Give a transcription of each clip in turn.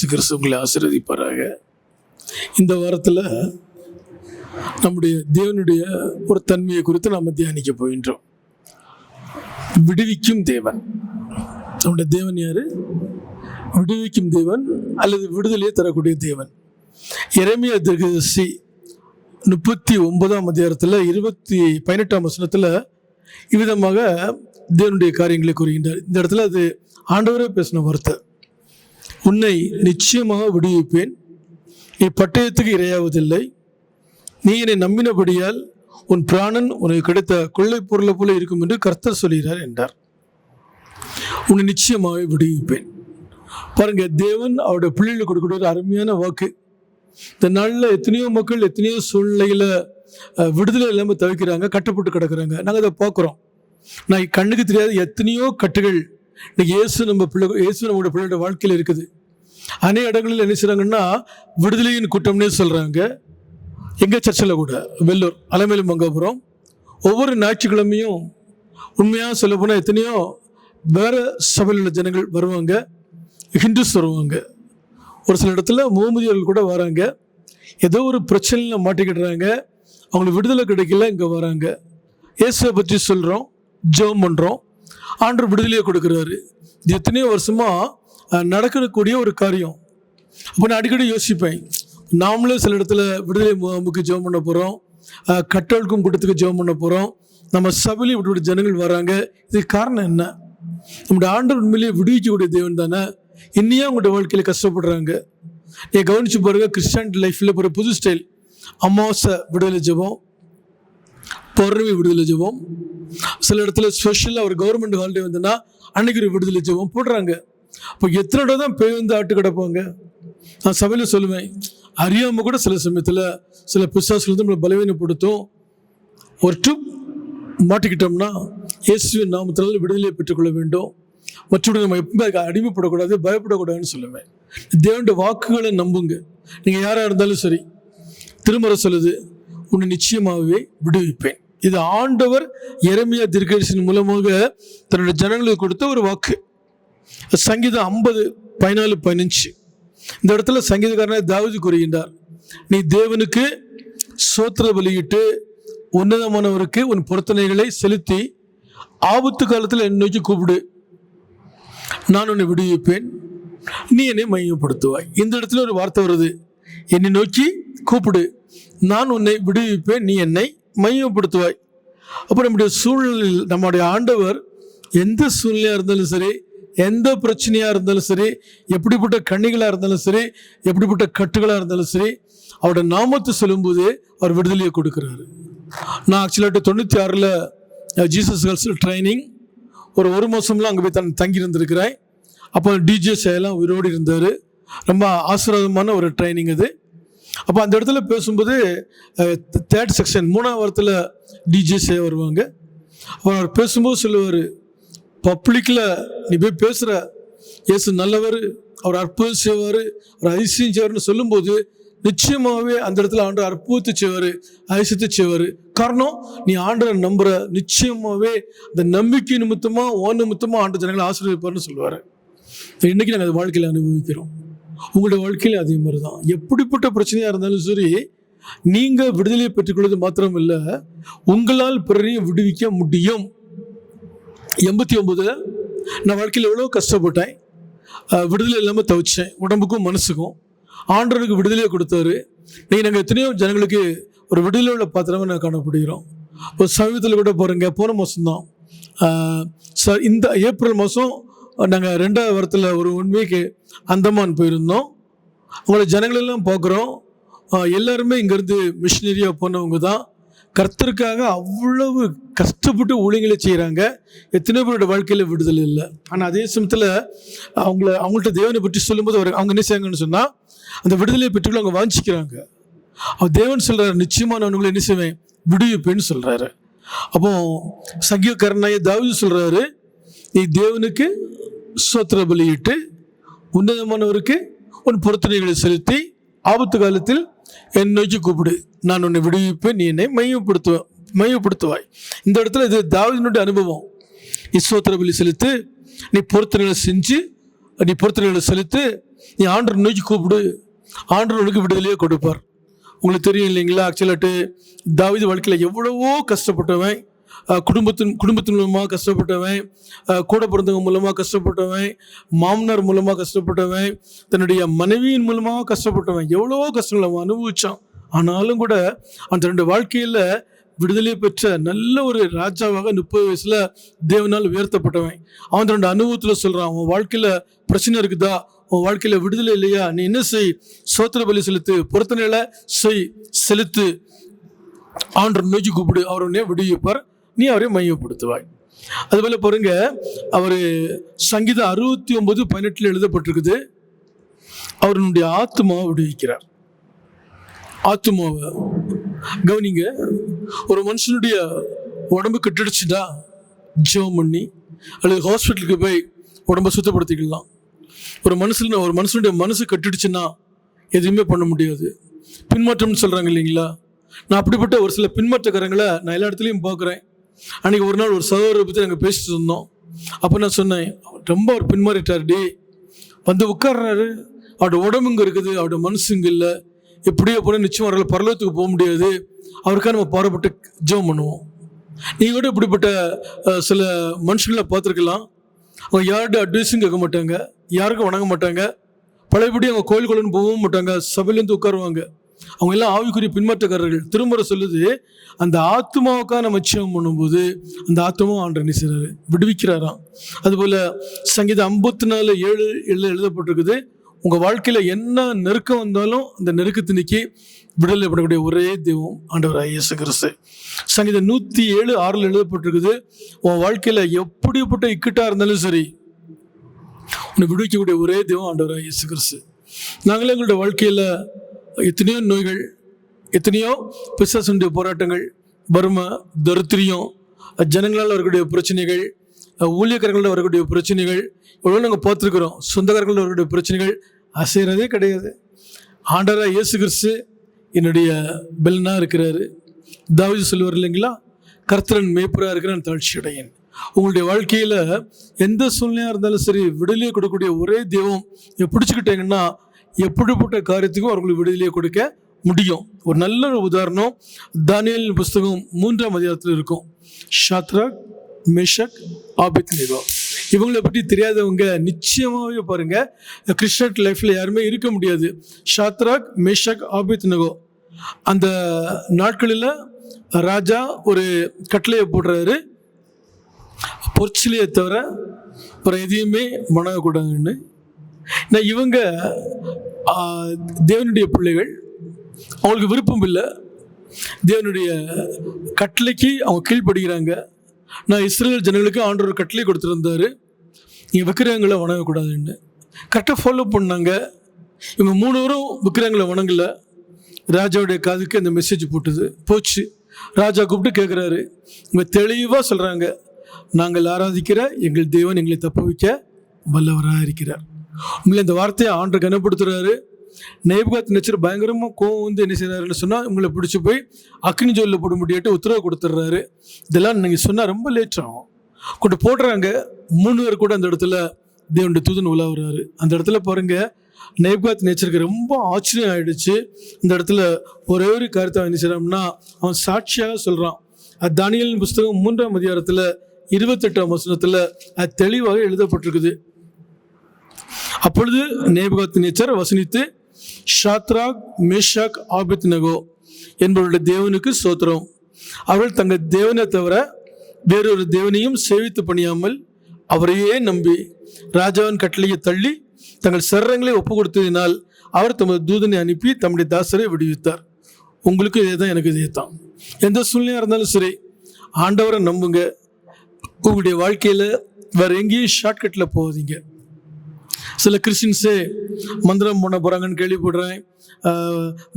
இயேசு கிறிஸ்து உங்களை ஆசீர்வதிப்பாராக. இந்த வாரத்தில் நம்முடைய தேவனுடைய ஒரு தன்மையை குறித்து நாம் தியானிக்க போகின்றோம். விடுவிக்கும் தேவன். நம்முடைய தேவன் யாரு? விடுவிக்கும் தேவன் அல்லது விடுதலையை தரக்கூடிய தேவன். இறைமைய திருகசி முப்பத்தி ஒன்பதாம் அதிகாரத்தில் இருபத்தி பதினெட்டாம் வசனத்தில் இவ்விதமாக தேவனுடைய காரியங்களை கூறுகின்றார். இந்த இடத்துல அது ஆண்டவரே பேசின வார்த்தை. உன்னை நிச்சயமாக விடுவிப்பேன். நீ பட்டயத்துக்கு இரையாவதில்லை. நீ என்னை நம்பினபடியால் உன் பிராணன் உனக்கு கிடைத்த கொள்ளை பொருளை போல இருக்கும் என்று கர்த்தர் சொல்கிறார் என்றார். உன்னை நிச்சயமாக விடுவிப்பேன். பாருங்க தேவன் அவருடைய பிள்ளைகளுக்கு கொடுக்கக்கூடிய ஒரு அருமையான வாக்கு. இந்த நாளில் எத்தனையோ மக்கள் எத்தனையோ சூழ்நிலையில் விடுதலை இல்லாமல் தவிக்கிறாங்க கட்டப்பட்டு கிடக்குறாங்க. நாங்கள் அதை பார்க்குறோம். நான் கண்ணுக்கு தெரியாத எத்தனையோ கட்டுகள் இன்னைக்கு இயேசு நம்ம பிள்ளை இயேசு நம்மளோட பிள்ளையோட வாழ்க்கையில் இருக்குது. அநேக இடங்களில் என்ன செய்கிறாங்கன்னா விடுதலையின் கூட்டம்னே சொல்கிறாங்க எங்கள் சர்ச்சில் கூட வெள்ளூர் அலமேலு மங்காபுரம் ஒவ்வொரு ஞாயிற்றுக்கிழமையும் உண்மையாக சொல்ல போனால் எத்தனையோ வேறு சபையில் உள்ள ஜனங்கள் வருவாங்க ஹிந்துஸ் வருவாங்க. ஒரு சில இடத்துல முகமதியர்கள் கூட வராங்க. ஏதோ ஒரு பிரச்சனையில் மாட்டிக்கிடுறாங்க. அவங்களுக்கு விடுதலை கிடைக்கல இங்கே வராங்க. இயேசுவை பற்றி சொல்கிறோம் ஜெபம் பண்ணுறோம் ஆண்டவர் விடுதலையை கொடுக்குறாரு. இது எத்தனையோ வருஷமாக நடக்கக்கூடிய ஒரு காரியம். அப்போ நான் அடிக்கடி யோசிப்பேன். நாமளே சில இடத்துல விடுதலை முகாமுக்கு ஜெபம் பண்ண போகிறோம் கட்டழுக்கும் கூட்டத்துக்கு ஜெபம் பண்ண போகிறோம் நம்ம சபையிலும் இப்படி ஜனங்கள் வராங்க. இதுக்கு காரணம் என்ன? நம்முடைய ஆண்டவர் உண்மையிலேயே விடுவிக்கக்கூடிய தேவன் தானே. இன்னையே அவங்களுடைய வாழ்க்கையில் கஷ்டப்படுறாங்க. நீ கவனிச்சு பாருங்க கிறிஸ்டியானிட்டி லைஃப்பில் ஒரு புது ஸ்டைல் அமாவாசை விடுதலை ஜெபம். பௌர்ணமி விடுதலை ஜெபம். சில இடத்துல ஸ்பெஷலாக ஒரு கவர்மெண்ட் ஹாலிடே வந்துன்னா அன்னைக்கு ஒரு விடுதலை ஜெபம் போடுறாங்க. அப்போ எத்தனை இடம் தான் பேய் வந்து ஆட்டு கிடப்பாங்க? நான் சபையில் சொல்லுவேன் அறியாமல் கூட சில சமயத்தில் சில பிசாசுல வந்து நம்மளை பலவீனப்படுத்தும். ஒரு ட்ரிப் மாட்டிக்கிட்டோம்னா இயேசுவின் நாமத்தினால் விடுதலையை பெற்றுக்கொள்ள வேண்டும். மற்றபடி நம்ம எப்பவுமே அதுக்கு அடிமைப்படக்கூடாது பயப்படக்கூடாதுன்னு சொல்லுவேன். தேவண்ட வாக்குகளை நம்புங்க. நீங்கள் யாராக இருந்தாலும் சரி திருமறை சொல்லுது உன்னை நிச்சயமாகவே விடுவிப்பேன். இது ஆண்டவர் எரமியா தீர்க்கதரிசியின் மூலமாக தன்னுடைய ஜனங்களுக்கு கொடுத்த ஒரு வாக்கு. சங்கீதம் ஐம்பது பதினாலு பதினஞ்சு. இந்த இடத்துல சங்கீதக்காரனை தாவதி கூறுகின்றார் நீ தேவனுக்கு சோத்திர வெளியிட்டு உன்னதமானவருக்கு உன் பொருத்தனைகளை செலுத்தி ஆபத்து காலத்தில் என்னை நோக்கி கூப்பிடு. நான் உன்னை விடுவிப்பேன். நீ என்னை மையப்படுத்துவாய். இந்த இடத்துல ஒரு வார்த்தை வருது. என்னை நோக்கி கூப்பிடு. நான் உன்னை விடுவிப்பேன். நீ என்னை மையப்படுத்துவாய். அப்போ நம்முடைய சூழ்நிலையில் நம்முடைய ஆண்டவர் எந்த சூழ்நிலையாக இருந்தாலும் சரி எந்த பிரச்சனையாக இருந்தாலும் சரி எப்படிப்பட்ட கண்ணிகளாக இருந்தாலும் சரி எப்படிப்பட்ட கட்டுகளாக இருந்தாலும் சரி அவரோட நாமத்தை சொல்லும்போது அவர் விடுதலையை கொடுக்குறாரு. நான் ஆக்சுவலாக தொண்ணூற்றி ஆறில் ஜீசஸ் கேர்ள்ஸ் ட்ரைனிங் ஒரு ஒரு மாதம்லாம் அங்கே போய் தன் தங்கி இருந்திருக்கிறேன் அப்போ டிஜே எல்லாம் உயிரோடு இருந்தார். ரொம்ப ஆசீர்வாதமான ஒரு ட்ரைனிங் அது. அப்போ அந்த இடத்துல பேசும்போது தேர்ட் செக்ஷன் மூணாவது வாரத்தில் டிஜிஎஸ்ஏ வருவாங்க. அவர் பேசும்போது சொல்லுவார் பப்ளிக்கில் நீ போய் பேசுகிற இயேசு நல்லவர் அவர் அற்புதம் செய்வார் அவர் அதிசயம் செய்வார்னு சொல்லும்போது நிச்சயமாகவே அந்த இடத்துல ஆண்டு அற்புதத்தை செய்வார் அதிசயத்தை செய்வார். காரணம் நீ ஆண்டரை நம்புற. நிச்சயமாகவே அந்த நம்பிக்கை நிமித்தமாக ஓ நிமித்தமாக ஆண்டு ஜனங்களை ஆசீர்வதிப்பார்னு சொல்லுவார். இன்னைக்கு நாங்கள் அது வாழ்க்கையில் அனுபவிக்கிறோம். உங்களுடைய வாழ்க்கையில் அதே மாதிரி தான் எப்படிப்பட்ட பிரச்சனையாக இருந்தாலும் சரி நீங்கள் விடுதலையை பெற்றுக்கொள்வது மாத்திரம் இல்லை உங்களால் பிறரையும் விடுவிக்க முடியும். எண்பத்தி ஒம்பதில் நான் வாழ்க்கையில் எவ்வளோ கஷ்டப்பட்டேன். விடுதலை இல்லாமல் தவிச்சேன். உடம்புக்கும் மனசுக்கும். ஆண்டவருக்கு விடுதலையை கொடுத்தாரு. நீங்கள் நாங்கள் எத்தனையோ ஜனங்களுக்கு ஒரு விடுதலை உள்ள பாத்திரமாக நான் காணப்படுகிறோம். இப்போ சமீபத்தில் கூட பாருங்கள் போன மாதம்தான் ச இந்த ஏப்ரல் மாதம் நாங்கள் ரெண்டாவது வாரத்தில் ஒரு ஒன் வீக்கு அந்தமான் போயிருந்தோம். அவங்கள ஜனங்களெல்லாம் பார்க்குறோம். எல்லாருமே இங்கேருந்து மிஷினரியாக போனவங்க தான் கர்த்தருக்காக அவ்வளவு கஷ்டப்பட்டு ஊழியங்களை செய்கிறாங்க எத்தனை பேரோட வாழ்க்கையில் விடுதலை இல்லை. ஆனால் அதே சமயத்தில் அவங்கள அவங்கள்ட்ட தேவனை பற்றி சொல்லும்போது அவர் அவங்க என்ன செய்வாங்கன்னு சொன்னால் அந்த விடுதலையை பெற்றுக்கொள்ள அவங்க வாஞ்சிக்கிறாங்க. அவர் தேவன் சொல்கிறார் நிச்சயமாக நான் உங்களை என்ன செய்வேன்? விடுவிப்பேன்னு சொல்கிறாரு அப்போ சங்கியக்காரனாய தாவது சொல்கிறாரு நீ தேவனுக்கு சோத்திர பலியிட்டு உன்னதமானவருக்கு உன் பொருத்தனைகளை செலுத்தி ஆபத்து காலத்தில் என் நோக்கி கூப்பிடு. நான் உன்னை விடுவிப்பேன். நீ என்னை மையப்படுத்துவேன் மையப்படுத்துவாய். இந்த இடத்துல இது தாவதினுடைய அனுபவம். நீ பலி செலுத்து நீ பொருத்தனைகளை செஞ்சு நீ பொருத்தனைகளை செலுத்து நீ ஆண்டர் நோக்கி கூப்பிடு. ஆண்டர் உனக்கு விடுதலையே கொடுப்பார். உங்களுக்கு தெரியும் இல்லைங்களா? ஆக்சுவலாட்டு தாவித வாழ்க்கையில் எவ்வளவோ கஷ்டப்பட்டவன். குடும்பத்தின் குடும்பத்தின் மூலமாக கஷ்டப்பட்டவன் கூட பிறந்தவங்க மூலமாக கஷ்டப்பட்டவன் மாமனார் மூலமாக கஷ்டப்பட்டவன் தன்னுடைய மனைவியின் மூலமாக கஷ்டப்பட்டவன். எவ்வளோ கஷ்டங்களை அவன் அனுபவித்தான் ஆனாலும் கூட அந்த ரெண்டு வாழ்க்கையில் விடுதலை பெற்ற நல்ல ஒரு ராஜாவாக முப்பது வயசில் தேவனால் உயர்த்தப்பட்டவன். அவன் ரெண்டு அனுபவத்தில் சொல்கிறான் உன் வாழ்க்கையில் பிரச்சனை இருக்குதா? உன் வாழ்க்கையில் விடுதலை இல்லையா? நீ என்ன செய்? சோத்திர பலி செலுத்து பொருத்தனையில் செய் செலுத்து. ஆண்டர் நோக்கி கூப்பிடு அவர் உடனே விடுவிப்பார். நீ அவரை மையப்படுத்துவாய். அதுபோல பாருங்க அவர் சங்கீதம் அறுபத்தி ஒன்பது பதினெட்டில் எழுதப்பட்டிருக்குது. அவருடைய ஆத்மாவை விடுவிக்கிறார். ஆத்மாவை கவனிங்க ஒரு மனுஷனுடைய உடம்பு கெட்டுடுச்சுடா ஜெபம் பண்ணி அல்லது ஹாஸ்பிட்டலுக்கு போய் உடம்பை சுத்தப்படுத்திக்கலாம். ஒரு மனசில் ஒரு மனுஷனுடைய மனசு கெட்டுடுச்சுன்னா எதுவுமே பண்ண முடியாது. பின்மாற்றம்னு சொல்கிறாங்க இல்லைங்களா? நான் அப்படிப்பட்ட ஒரு சில பின்மாற்றக்காரங்களை நான் எல்லா இடத்துலையும் பார்க்குறேன். அன்றைக்கி ஒரு நாள் ஒரு சகோதரரை பற்றி நாங்கள் பேசிட்டு இருந்தோம். அப்போ நான் சொன்னேன் ரொம்ப அவர் பின்மாறிட்டார் டி வந்து உட்கார்றாரு. அவரோட உடம்பு இங்கே இருக்குது அவரோட மனசு இங்கே இல்லை. எப்படியோ போனால் நிச்சயம் அவர்கள் பரலோகத்துக்கு போக முடியாது. அவருக்காக நம்ம பாடுபட்டு ஜெபம் பண்ணுவோம். நீங்கள் கூட இப்படிப்பட்ட சில மனுஷங்களை பார்த்துருக்கலாம். அவங்க யார்கிட்ட அட்வைஸும் கேட்க மாட்டாங்க. யாருக்கும் வணங்க மாட்டாங்க. பழையபடி அவங்க கோயிலுக்குள்ளன்னு போகவும் மாட்டாங்க. சபையிலேருந்து உட்காருவாங்க. அவங்க எல்லாம் ஆவிக்குரிய பின்பற்றக்காரர்கள். திருமுறை சொல்லுது அந்த ஆத்மாவுக்காக நம்ம நிச்சயம் பண்ணும்போது அந்த ஆத்மாவும் ஆண்டு நினைச்சாரு விடுவிக்கிறாராம். அதுபோல் சங்கீதம் ஐம்பத்தி நாலு ஏழு ஏழு எழுதப்பட்டிருக்குது உங்கள் வாழ்க்கையில் என்ன நெருக்கம் வந்தாலும் அந்த நெருக்கத்தினிக்கு விடுதலை பண்ணக்கூடிய ஒரே தெய்வம் ஆண்டவர் இயேசு கிறிஸ்து. சங்கீதம் நூற்றி ஏழு ஆறில் எழுதப்பட்டிருக்குது உன் வாழ்க்கையில் எப்படிப்பட்ட இக்கட்டாக இருந்தாலும் சரி உன்னை விடுவிக்கக்கூடிய ஒரே தெய்வம் ஆண்டவர் இயேசு கிறிஸ்து. நாங்களே எங்களுடைய வாழ்க்கையில் எத்தனையோ நோய்கள் எத்தனையோ பிசாசனுடைய போராட்டங்கள் வறுமை தரித்திரியம் ஜனங்களால் வரக்கூடிய பிரச்சனைகள் ஊழியக்காரர்களோட வரக்கூடிய பிரச்சனைகள் எவ்வளோ நாங்கள் பார்த்துருக்குறோம் சொந்தக்காரர்களோட வரக்கூடிய பிரச்சனைகள் அசைகிறதே கிடையாது. ஆண்டராக இயேசு கிறிஸ்து என்னுடைய பெல்னாக இருக்கிறாரு. தாவிஜி சொல்லுவார் இல்லைங்களா? கர்த்தரன் மேய்ப்பராக இருக்கிறான் தாழ்ச்சி அடையேன் உங்களுடைய வாழ்க்கையில் எந்த சூழ்நிலையாக இருந்தாலும் சரி விடுதலையை கொடுக்கக்கூடிய ஒரே தெய்வம் நீங்கள் பிடிச்சிக்கிட்டீங்கன்னா எப்படிப்பட்ட காரியத்துக்கும் அவர்களுக்கு விடுதலையை கொடுக்க முடியும்? ஒரு நல்ல ஒரு உதாரணம் தானியல் புஸ்தகம் மூன்றாம் அதிகாரத்தில் இருக்கும். ஷாத்ராக் மேஷக் ஆபித் நிகோ இவங்களை பற்றி தெரியாதவங்க நிச்சயமாகவே பாருங்க கிறிஸ்டன் லைஃப்பில் யாருமே இருக்க முடியாது. ஷாத்ராக் மேஷக் ஆபித் நகோ அந்த நாட்களில் ராஜா ஒரு கட்டளையை போடுறாரு. பொற்சிலையை தவிர அப்புறம் எதையுமே வணங்கக்கூடாதுன்னு நான் இவங்க தேவனுடைய பிள்ளைகள் அவங்களுக்கு விருப்பம் இல்லை. தேவனுடைய கட்டளைக்கு அவங்க கீழ்ப்படுகிறாங்க. நான் இஸ்ரேல் ஜனங்களுக்கு ஆண்டவர் கட்டளை கொடுத்துருந்தாரு. நீங்கள் விக்கிரகங்களை வணங்கக்கூடாதுன்னு. கரெக்டாக ஃபாலோ பண்ணாங்க. இவங்க மூணு பேரும் விக்கிரகங்களை வணங்கலை. ராஜாவுடைய காதுக்கு அந்த மெசேஜ் போட்டுது. போச்சு. ராஜா கூப்பிட்டு கேட்குறாரு இவங்க தெளிவாக சொல்கிறாங்க நாங்கள் ஆராதிக்கிற எங்கள் தேவன் எங்களை தப்பு வைக்க வல்லவராக இருக்கிறார் உங்களை இந்த வார்த்தையை ஆண்டு கனப்படுத்துறாரு நேபுகாத் நெச்சர் பயங்கரமாக கோவம் வந்து என்ன செய்கிறாருன்னு சொன்னால் உங்களை பிடிச்சி போய் அக்னி ஜோலில் போட முடியாட்டு உத்தரவு கொடுத்துட்றாரு இதெல்லாம் நீங்கள் சொன்னால் ரொம்ப லேட் ஆகும். கொண்டு போடுறாங்க. மூணு பேர் கூட அந்த இடத்துல தேவனுடைய தூதன் உலாவுறாரு. அந்த இடத்துல பாருங்க நேப்காத் நேச்சருக்கு ரொம்ப ஆச்சரியம் ஆயிடுச்சு. இந்த இடத்துல ஒரே ஒரு கருத்தை அவன் என்ன செய்கிறோம்னா அவன் சாட்சியாக சொல்கிறான் அது தானியலின் புஸ்தகம் மூன்றாம் அதிகாரத்தில் இருபத்தெட்டாம் வசனத்தில் அது தெளிவாக எழுதப்பட்டிருக்குது. அப்பொழுது நேபுகாத் நேச்சர் வசனித்து ஷாத்ராக் மேஷாக் ஆபித் நகோ என்பவருடைய தேவனுக்கு சோத்திரம் அவர்கள் தங்கள் தேவனை தவிர வேறொரு தேவனையும் சேவித்து பணியாமல் அவரையே நம்பி ராஜாவின் கட்டளையை தள்ளி தங்கள் சரங்களை ஒப்பு கொடுத்ததினால் அவர் தமது தூதனை அனுப்பி தம்முடைய தாசரை விடுவித்தார். உங்களுக்கும் இதே தான் எனக்கு இதே தான். எந்த சூழ்நிலையாக இருந்தாலும் சரி ஆண்டவரை நம்புங்க. உங்களுடைய வாழ்க்கையில் வேறு எங்கேயும் ஷார்ட்கட்டில் போகாதீங்க. சில கிறிஸ்டின்ஸே மந்திரம் பண்ண போகிறாங்கன்னு கேள்விப்படுறேன்.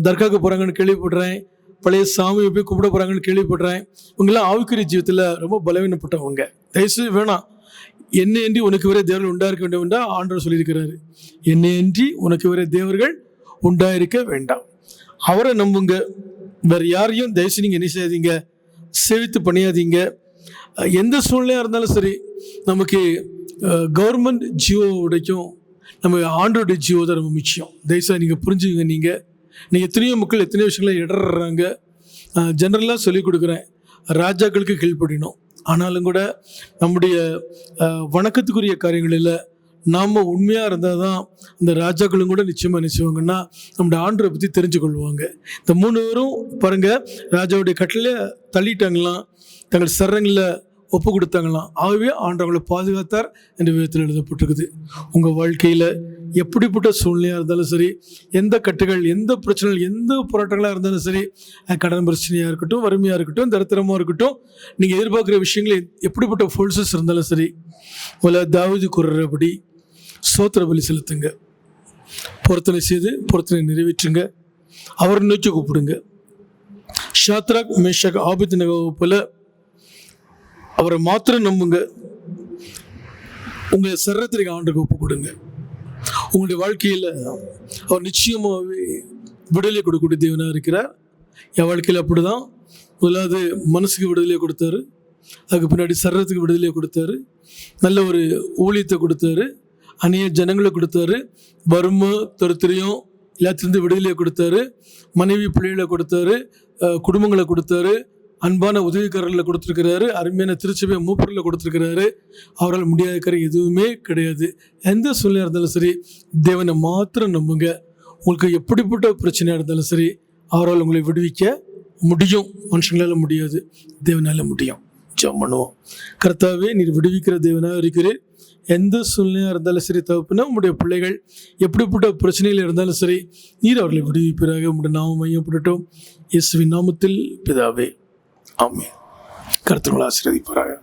தர்காவுக்கு போகிறாங்கன்னு கேள்விப்படுறேன். பழைய சாமியை போய் கும்பிட போகிறாங்கன்னு கேள்விப்படுறேன். இவங்கெல்லாம் ஆவிக்குரிய ஜீவத்தில் ரொம்ப பலவீனப்பட்டவங்க. தயவுசெய்து வேணாம். என்னையன்றி உனக்கு வேற தேவர்கள் உண்டாயிருக்க வேண்டும் என்றால் ஆண்டவர் சொல்லியிருக்கிறாரு. என்னையன்றி உனக்கு வேற தேவர்கள் உண்டாயிருக்க வேண்டாம். அவரை நம்புங்க. வேறு யாரையும் தயவுசு நீங்கள் என்ன செய்யாதீங்க. சேவித்து பண்ணியாதீங்க எந்த சூழ்நிலையாக இருந்தாலும் சரி நமக்கு கவர்மெண்ட் ஜியோ உடைக்கும் நம்ம ஆண்டோடைய ஜியோ தான் ரொம்ப முக்கியம். தயவுசாக நீங்கள் புரிஞ்சுக்கங்க நீங்கள் நீங்கள் எத்தனையோ மக்கள் எத்தனையோ விஷயங்களை இடறாங்க ஜென்ரலாக சொல்லிக் கொடுக்குறேன். ராஜாக்களுக்கு கீழ்ப்படினோம் ஆனாலும் கூட நம்முடைய வணக்கத்துக்குரிய காரியங்களில் நாம் உண்மையாக இருந்தால் தான் இந்த ராஜாக்களும் கூட நிச்சயமாக நிச்சயவாங்கன்னா நம்முடைய ஆண்டரை பற்றி தெரிஞ்சு கொள்வாங்க இந்த மூணு பேரும் பாருங்கள் ராஜாவுடைய கட்டளை தள்ளிட்டாங்களாம். தங்கள் சரங்களில் ஒப்பு கொடுத்தாங்களாம் ஆகவே ஆண்டவங்களை பாதுகாத்தார் என்ற விதத்தில் எழுதப்பட்டிருக்குது. உங்கள் வாழ்க்கையில் எப்படிப்பட்ட சூழ்நிலையாக இருந்தாலும் சரி எந்த கட்டுகள் எந்த பிரச்சனைகள் எந்த போராட்டங்களாக இருந்தாலும் சரி கடன் பிரச்சனையாக இருக்கட்டும் வறுமையாக இருக்கட்டும் தரித்திரமாக இருக்கட்டும் நீங்கள் எதிர்பார்க்குற விஷயங்கள் எப்படிப்பட்ட ஃபோர்ஸஸ் இருந்தாலும் சரி உல தாவதி கூறுறபடி சோத்திர பலி செலுத்துங்க. பொருத்தனை செய்து பொருத்தனை நிறைவேற்றுங்க. அவரை நோக்கி கூப்பிடுங்க. ஷாத்ராக் மேஷக் ஆபித் நகவு போல அவரை மாத்திரம் நம்புங்க. உங்கள் சரத்திற்கு ஆண்டுக்கு ஒப்பு கொடுங்க. உங்களுடைய வாழ்க்கையில் அவர் நிச்சயமாகவே விடுதலை கொடுக்கக்கூடிய தேவனாக இருக்கிறார். என் வாழ்க்கையில் அப்படி தான் முதலாவது மனசுக்கு விடுதலையை கொடுத்தாரு. அதுக்கு பின்னாடி சரத்துக்கு விடுதலையை கொடுத்தாரு. நல்ல ஒரு ஊழியத்தை கொடுத்தாரு. அநேக ஜனங்களை கொடுத்தாரு. வறுமை தருத்திரியம் எல்லாத்திலிருந்து விடுதலையை கொடுத்தாரு. மனைவி பிள்ளைகளை கொடுத்தாரு. குடும்பங்களை கொடுத்தாரு. அன்பான உதவிக்காரர்களில் கொடுத்துருக்கிறாரு. அருமையான திருச்சபை மூப்பரில் கொடுத்துருக்கிறாரு. அவரால் முடியாத காரியம் எதுவுமே கிடையாது. எந்த சூழ்நிலையாக இருந்தாலும் சரி தேவனை மாத்திரம் நம்புங்க. உங்களுக்கு எப்படிப்பட்ட பிரச்சனையாக இருந்தாலும் சரி அவரால் உங்களை விடுவிக்க முடியும். மனுஷங்களால முடியாது தேவனால் முடியும். ஜெபம் பண்ணுவோம். கர்த்தாவே நீர் விடுவிக்கிற தேவனாக இருக்கிறீர். எந்த சூழ்நிலையாக இருந்தாலும் சரி தவப்புனா உங்களுடைய பிள்ளைகள் எப்படிப்பட்ட பிரச்சனையில் இருந்தாலும் சரி நீர் அவர்களை விடுவிப்பிறாக உங்களுடைய நாமம் மையப்படட்டும். இயேசுவின் நாமத்தில் பிதாவே. ஆமே கருத்துக்களை ஆசீர்வதிப்பார்கள்